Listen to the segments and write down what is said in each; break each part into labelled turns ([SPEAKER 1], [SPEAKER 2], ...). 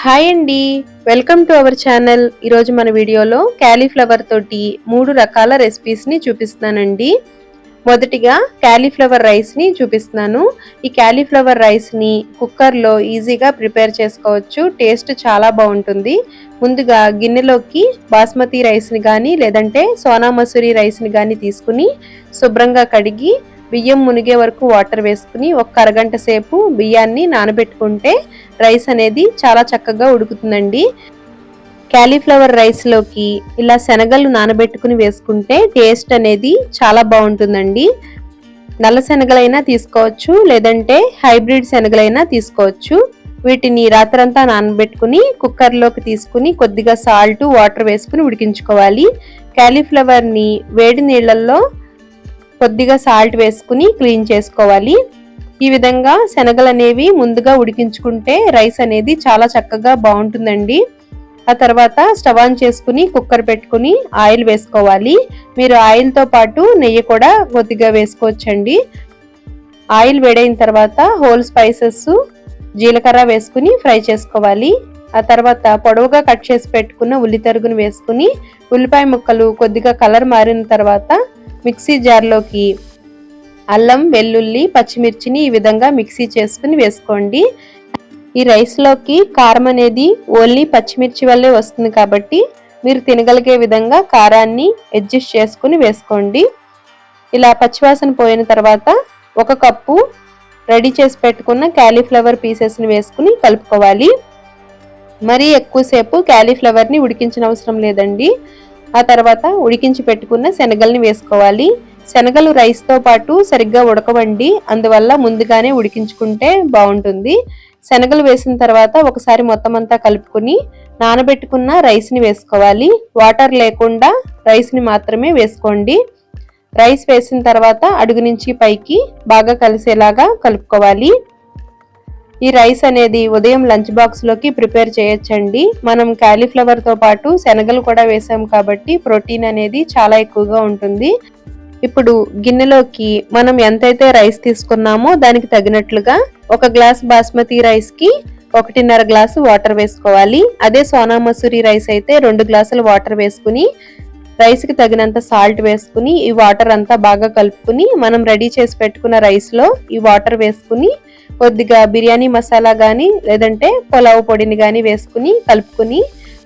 [SPEAKER 1] Hi అండి. Welcome to our channel ఈరోజు మన వీడియోలో క్యాలీఫ్లవర్ తోటి మూడు రకాల రెసిపీస్ని చూపిస్తున్నానండి. మొదటిగా క్యాలీఫ్లవర్ రైస్ని చూపిస్తున్నాను. ఈ క్యాలీఫ్లవర్ రైస్ని కుక్కర్లో ఈజీగా ప్రిపేర్ చేసుకోవచ్చు. టేస్ట్ చాలా బాగుంటుంది. ముందుగా గిన్నెలోకి బాస్మతి రైస్ని కానీ లేదంటే సోనా మసూరి రైస్ని కానీ తీసుకుని శుభ్రంగా కడిగి బియ్యం మునిగే వరకు వాటర్ వేసుకుని ఒక అరగంట సేపు బియ్యాన్ని నానబెట్టుకుంటే రైస్ అనేది చాలా చక్కగా ఉడుకుతుందండి. క్యాలీఫ్లవర్ రైస్లోకి ఇలా శనగలు నానబెట్టుకుని వేసుకుంటే టేస్ట్ అనేది చాలా బాగుంటుందండి. నల్ల శనగలైనా తీసుకోవచ్చు లేదంటే హైబ్రిడ్ శనగలైనా తీసుకోవచ్చు. వీటిని రాత్రంతా నానబెట్టుకుని కుక్కర్లోకి తీసుకుని కొద్దిగా సాల్ట్ వాటర్ వేసుకుని ఉడికించుకోవాలి. క్యాలీఫ్లవర్ని వేడి నీళ్ళల్లో కొద్దిగా సాల్ట్ వేసుకుని క్లీన్ చేసుకోవాలి. ఈ విధంగా శనగలు అనేవి ముందుగా ఉడికించుకుంటే రైస్ అనేది చాలా చక్కగా బాగుంటుందండి. ఆ తర్వాత స్టవ్ ఆన్ చేసుకుని కుక్కర్ పెట్టుకుని ఆయిల్ వేసుకోవాలి. మీరు ఆయిల్తో పాటు నెయ్యి కూడా కొద్దిగా వేసుకోవచ్చండి. ఆయిల్ వేడైన తర్వాత హోల్ స్పైసెస్ జీలకర్ర వేసుకుని ఫ్రై చేసుకోవాలి. ఆ తర్వాత పొడవుగా కట్ చేసి పెట్టుకున్న ఉల్లి తరుగును వేసుకుని ఉల్లిపాయ ముక్కలు కొద్దిగా కలర్ మారిన తర్వాత మిక్సీ జార్లోకి అల్లం వెల్లుల్లి పచ్చిమిర్చిని ఈ విధంగా మిక్సీ చేసుకుని వేసుకోండి. ఈ రైస్లోకి కారం అనేది ఓన్లీ పచ్చిమిర్చి వల్లే వస్తుంది కాబట్టి మీరు తినగలిగే విధంగా కారాన్ని అడ్జస్ట్ చేసుకుని వేసుకోండి. ఇలా పచ్చివాసన పోయిన తర్వాత ఒక కప్పు రెడీ చేసి పెట్టుకున్న క్యాలీఫ్లవర్ పీసెస్ని వేసుకుని కలుపుకోవాలి. మరీ ఎక్కువసేపు క్యాలీఫ్లవర్ని ఉడికించిన అవసరం లేదండి. ఆ తర్వాత ఉడికించి పెట్టుకున్న శనగల్ని వేసుకోవాలి. శనగలు రైస్తో పాటు సరిగ్గా ఉడకవండి. అందువల్ల ముందుగానే ఉడికించుకుంటే బాగుంటుంది. శనగలు వేసిన తర్వాత ఒకసారి మొత్తం అంతా కలుపుకుని నానబెట్టుకున్న రైస్ని వేసుకోవాలి. వాటర్ లేకుండా రైస్ని మాత్రమే వేసుకోండి. రైస్ వేసిన తర్వాత అడుగు నుంచి పైకి బాగా కలిసేలాగా కలుపుకోవాలి. ఈ రైస్ అనేది ఉదయం లంచ్ బాక్స్లోకి ప్రిపేర్ చేయొచ్చండి. మనం క్యాలీఫ్లవర్తో పాటు శనగలు కూడా వేసాం కాబట్టి ప్రోటీన్ అనేది చాలా ఎక్కువగా ఉంటుంది. ఇప్పుడు గిన్నెలోకి మనం ఎంతైతే రైస్ తీసుకున్నామో దానికి తగినట్లుగా ఒక గ్లాస్ బాస్మతి రైస్కి ఒకటిన్నర గ్లాసు వాటర్ వేసుకోవాలి. అదే సోనా మసూరి రైస్ అయితే రెండు గ్లాసులు వాటర్ వేసుకుని రైస్కి తగినంత సాల్ట్ వేసుకుని ఈ వాటర్ అంతా బాగా కలుపుకుని మనం రెడీ చేసి పెట్టుకున్న రైస్లో ఈ వాటర్ వేసుకుని కొద్దిగా బిర్యానీ మసాలా కానీ లేదంటే పులావ్ పొడిని కానీ వేసుకుని కలుపుకుని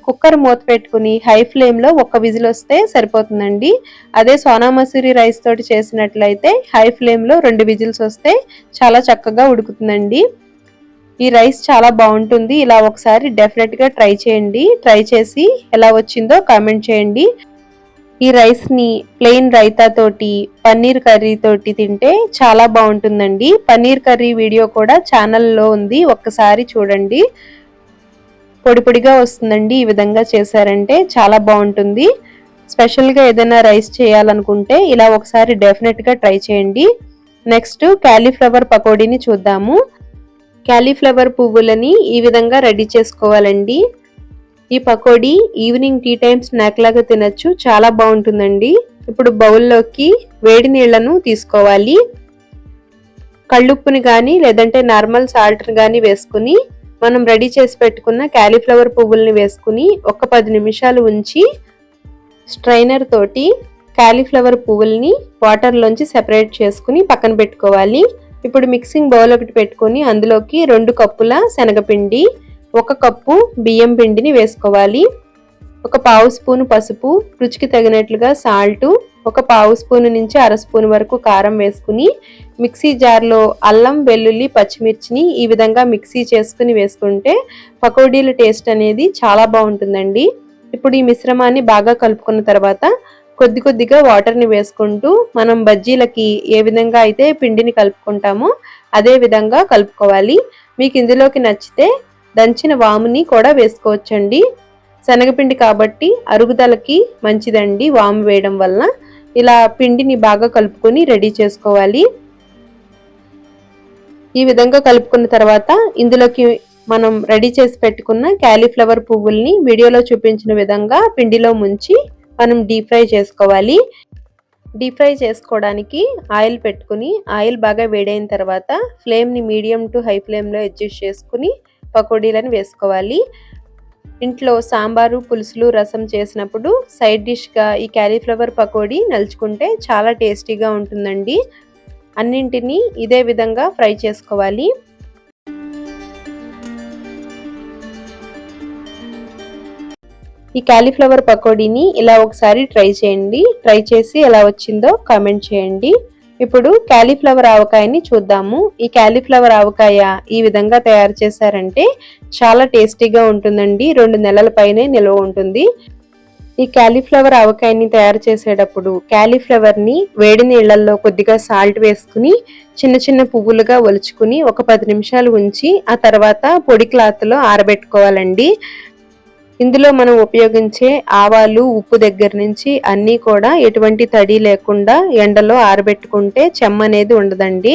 [SPEAKER 1] కుక్కర్ మూత పెట్టుకుని హై ఫ్లేమ్లో ఒక విజిల్ వస్తే సరిపోతుందండి. అదే సోనా మసూరి రైస్ తోటి చేసినట్లయితే హై ఫ్లేమ్లో రెండు విజిల్స్ వస్తే చాలా చక్కగా ఉడుకుతుందండి. ఈ రైస్ చాలా బాగుంటుంది. ఇలా ఒకసారి డెఫినెట్గా ట్రై చేయండి. ట్రై చేసి ఎలా వచ్చిందో కామెంట్ చేయండి. ఈ రైస్ని ప్లెయిన్ రైతా తోటి పన్నీర్ కర్రీ తోటి తింటే చాలా బాగుంటుందండి. పన్నీర్ కర్రీ వీడియో కూడా ఛానల్లో ఉంది. ఒక్కసారి చూడండి. పొడి పొడిగా వస్తుందండి. ఈ విధంగా చేశారంటే చాలా బాగుంటుంది. స్పెషల్గా ఏదైనా రైస్ చేయాలనుకుంటే ఇలా ఒకసారి డెఫినెట్గా ట్రై చేయండి. నెక్స్ట్ క్యాలీఫ్లవర్ పకోడీని చూద్దాము. క్యాలీఫ్లవర్ పువ్వులని ఈ విధంగా రెడీ చేసుకోవాలండి. ఈ pakodi evening tea time snack లాగా తినచ్చు. చాలా బాగుంటుందండి. ఇప్పుడు బౌల్లోకి వేడి నీళ్ళను తీసుకోవాలి. కళ్ళుప్పుని కానీ లేదంటే నార్మల్ సాల్ట్ని కానీ వేసుకుని మనం రెడీ చేసి పెట్టుకున్న క్యాలీఫ్లవర్ పువ్వుల్ని వేసుకుని ఒక పది నిమిషాలు ఉంచి స్ట్రైనర్ తోటి క్యాలీఫ్లవర్ పువ్వుల్ని వాటర్లోంచి సెపరేట్ చేసుకుని పక్కన పెట్టుకోవాలి. ఇప్పుడు మిక్సింగ్ బౌల్ ఒకటి పెట్టుకొని అందులోకి రెండు కప్పుల శనగపిండి ఒక కప్పు బియ్యం పిండిని వేసుకోవాలి. ఒక పావు స్పూను పసుపు రుచికి తగినట్లుగా సాల్ట్ ఒక పావు స్పూను నుంచి అర స్పూన్ వరకు కారం వేసుకుని మిక్సీ జార్లో అల్లం వెల్లుల్లి పచ్చిమిర్చిని ఈ విధంగా మిక్సీ చేసుకుని వేసుకుంటే పకోడీల టేస్ట్ అనేది చాలా బాగుంటుందండి. ఇప్పుడు ఈ మిశ్రమాన్ని బాగా కలుపుకున్న తర్వాత కొద్ది కొద్దిగా వాటర్ని వేసుకుంటూ మనం బజ్జీలకి ఏ విధంగా అయితే పిండిని కలుపుకుంటామో అదే విధంగా కలుపుకోవాలి. మీకు ఇందులోకి నచ్చితే దంచిన వాముని కూడా వేసుకోవచ్చండి. శనగపిండి కాబట్టి అరుగుదలకి మంచిదండి వాము వేయడం వలన. ఇలా పిండిని బాగా కలుపుకొని రెడీ చేసుకోవాలి. ఈ విధంగా కలుపుకున్న తర్వాత ఇందులోకి మనం రెడీ చేసి పెట్టుకున్న క్యాలీఫ్లవర్ పువ్వుల్ని వీడియోలో చూపించిన విధంగా పిండిలో ముంచి మనం డీప్ ఫ్రై చేసుకోవాలి. డీప్ ఫ్రై చేసుకోవడానికి ఆయిల్ పెట్టుకుని ఆయిల్ బాగా వేడైన తర్వాత ఫ్లేమ్ని మీడియం టు హై ఫ్లేమ్లో అడ్జస్ట్ చేసుకుని పకోడీలను వేసుకోవాలి. ఇంట్లో సాంబారు పులుసులు రసం చేసినప్పుడు సైడ్ డిష్గా ఈ క్యాలీఫ్లవర్ పకోడీ నలుచుకుంటే చాలా టేస్టీగా ఉంటుందండి. అన్నింటినీ ఇదే విధంగా ఫ్రై చేసుకోవాలి. ఈ క్యాలీఫ్లవర్ పకోడీని ఇలా ఒకసారి ట్రై చేయండి. ట్రై చేసి ఎలా వచ్చిందో కామెంట్ చేయండి. ఇప్పుడు క్యాలీఫ్లవర్ ఆవకాయని చూద్దాము. ఈ క్యాలీఫ్లవర్ ఆవకాయ ఈ విధంగా తయారు చేశారంటే చాలా టేస్టీగా ఉంటుందండి. రెండు నెలల పైనే నిల్వ ఉంటుంది. ఈ క్యాలీఫ్లవర్ ఆవకాయని తయారు చేసేటప్పుడు క్యాలీఫ్లవర్ని వేడి నీళ్ళల్లో కొద్దిగా సాల్ట్ వేసుకుని చిన్న చిన్న పువ్వులుగా ఒలుచుకుని ఒక పది నిమిషాలు ఉంచి ఆ తర్వాత పొడి క్లాత్లో ఆరబెట్టుకోవాలండి. ఇందులో మనం ఉపయోగించే ఆవాలు ఉప్పు దగ్గర నుంచి అన్నీ కూడా ఎటువంటి తడి లేకుండా ఎండలో ఆరబెట్టుకుంటే చెమ్మ అనేది ఉండదండి.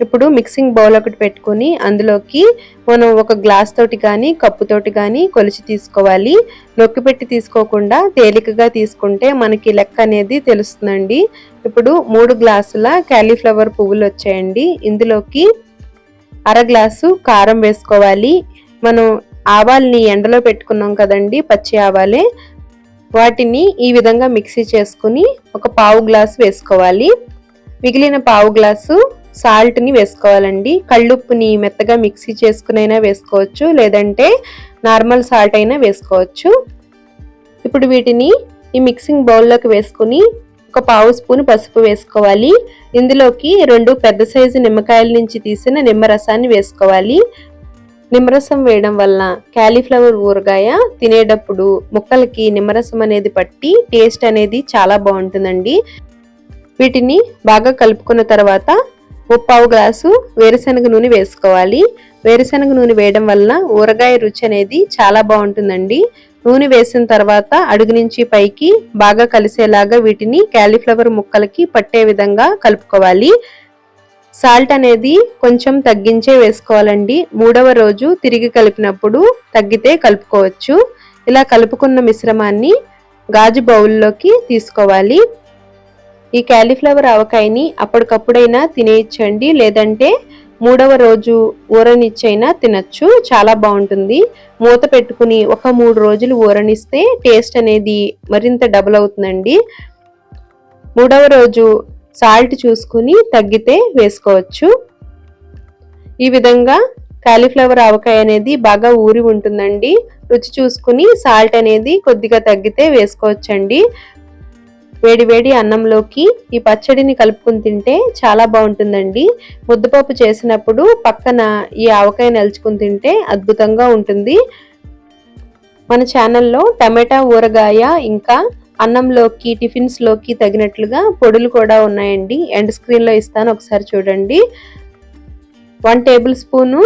[SPEAKER 1] ఇప్పుడు మిక్సింగ్ బౌల్ ఒకటి పెట్టుకొని అందులోకి మనం ఒక గ్లాస్ తోటి కానీ కప్పుతోటి కానీ కొలిచి తీసుకోవాలి. నొక్కి పెట్టి తీసుకోకుండా తేలికగా తీసుకుంటే మనకి లెక్క అనేది తెలుస్తుందండి. ఇప్పుడు మూడు గ్లాసుల క్యాలీఫ్లవర్ పువ్వులు వచ్చాయండి. ఇందులోకి అర గ్లాసు కారం వేసుకోవాలి. మనం ఆవాల్ని ఎండలో పెట్టుకున్నాం కదండి పచ్చి ఆవాలే. వాటిని ఈ విధంగా మిక్సీ చేసుకుని ఒక పావు గ్లాసు వేసుకోవాలి. మిగిలిన పావు గ్లాసు సాల్ట్ని వేసుకోవాలండి. కళ్ళుప్పుని మెత్తగా మిక్సీ చేసుకునైనా వేసుకోవచ్చు లేదంటే నార్మల్ సాల్ట్ అయినా వేసుకోవచ్చు. ఇప్పుడు వీటిని ఈ మిక్సింగ్ బౌల్లోకి వేసుకుని ఒక పావు స్పూన్ పసుపు వేసుకోవాలి. ఇందులోకి రెండు పెద్ద సైజు నిమ్మకాయల నుంచి తీసిన నిమ్మరసాన్ని వేసుకోవాలి. నిమ్మరసం వేయడం వల్ల క్యాలీఫ్లవర్ ఊరగాయ తినేటప్పుడు ముక్కలకి నిమ్మరసం అనేది పట్టి టేస్ట్ అనేది చాలా బాగుంటుందండి. వీటిని బాగా కలుపుకున్న తర్వాత ముప్పావు గ్లాసు వేరుశనగ నూనె వేసుకోవాలి. వేరుశనగ నూనె వేయడం వల్ల ఊరగాయ రుచి అనేది చాలా బాగుంటుందండి. నూనె వేసిన తర్వాత అడుగు నుంచి పైకి బాగా కలిసేలాగా వీటిని క్యాలీఫ్లవర్ ముక్కలకి పట్టే విధంగా కలుపుకోవాలి. సాల్ట్ అనేది కొంచెం తగ్గించే వేసుకోవాలండి. మూడవ రోజు తిరిగి కలిపినప్పుడు తగ్గితే కలుపుకోవచ్చు. ఇలా కలుపుకున్న మిశ్రమాన్ని గాజు బౌల్లోకి తీసుకోవాలి. ఈ క్యాలీఫ్లవర్ ఆవకాయని అప్పటికప్పుడైనా తినేయచ్చండి. లేదంటే మూడవ రోజు ఊరనిచ్చైనా తినచ్చు. చాలా బాగుంటుంది. మూత పెట్టుకుని ఒక మూడు రోజులు ఊరనిస్తే టేస్ట్ అనేది మరింత డబుల్ అవుతుందండి. మూడవ రోజు సాల్ట్ చూసుకుని తగ్గితే వేసుకోవచ్చు. ఈ విధంగా కాలీఫ్లవర్ ఆవకాయ అనేది బాగా ఊరి ఉంటుందండి. రుచి చూసుకుని సాల్ట్ అనేది కొద్దిగా తగ్గితే వేసుకోవచ్చండి. వేడి వేడి అన్నంలోకి ఈ పచ్చడిని కలుపుకుని తింటే చాలా బాగుంటుందండి. ముద్దపప్పు చేసినప్పుడు పక్కన ఈ ఆవకాయ నలుచుకుని తింటే అద్భుతంగా ఉంటుంది. మన ఛానల్లో టమాటా ఊరగాయ ఇంకా అన్నంలోకి టిఫిన్స్లోకి తగినట్లుగా పొడులు కూడా ఉన్నాయండి. ఎండ్ స్క్రీన్లో ఇస్తాను ఒకసారి చూడండి. వన్ టేబుల్ స్పూను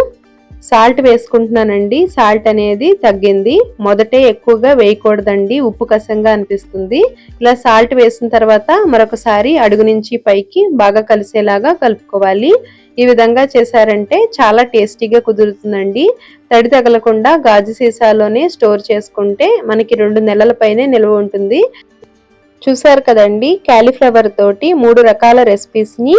[SPEAKER 1] సాల్ట్ వేసుకుంటున్నానండి. సాల్ట్ అనేది తగ్గింది. మొదటే ఎక్కువగా వేయకూడదండి. ఉప్పు కసంగా అనిపిస్తుంది. ఇలా సాల్ట్ వేసిన తర్వాత మరొకసారి అడుగు నుంచి పైకి బాగా కలిసేలాగా కలుపుకోవాలి. ఈ విధంగా చేశారంటే చాలా టేస్టీగా కుదురుతుందండి. తడి తగలకుండా గాజు సీసాలోనే స్టోర్ చేసుకుంటే మనకి రెండు నెలల పైనే నిల్వ ఉంటుంది. చూసారు కదండి క్యాలీఫ్లవర్ తోటి మూడు రకాల రెసిపీస్ని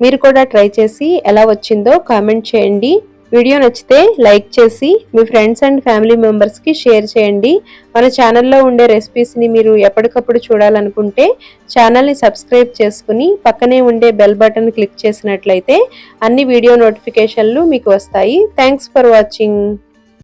[SPEAKER 1] మీరు కూడా ట్రై చేసి ఎలా వచ్చిందో కామెంట్ చేయండి. వీడియో నచ్చితే లైక్ చేసి మీ ఫ్రెండ్స్ అండ్ ఫ్యామిలీ మెంబర్స్కి షేర్ చేయండి. మన ఛానల్లో ఉండే రెసిపీస్ని మీరు ఎప్పటికప్పుడు చూడాలనుకుంటే ఛానల్ని సబ్స్క్రైబ్ చేసుకుని పక్కనే ఉండే బెల్ బటన్ క్లిక్ చేసినట్లయితే అన్ని వీడియో నోటిఫికేషన్లు మీకు వస్తాయి. Thanks for watching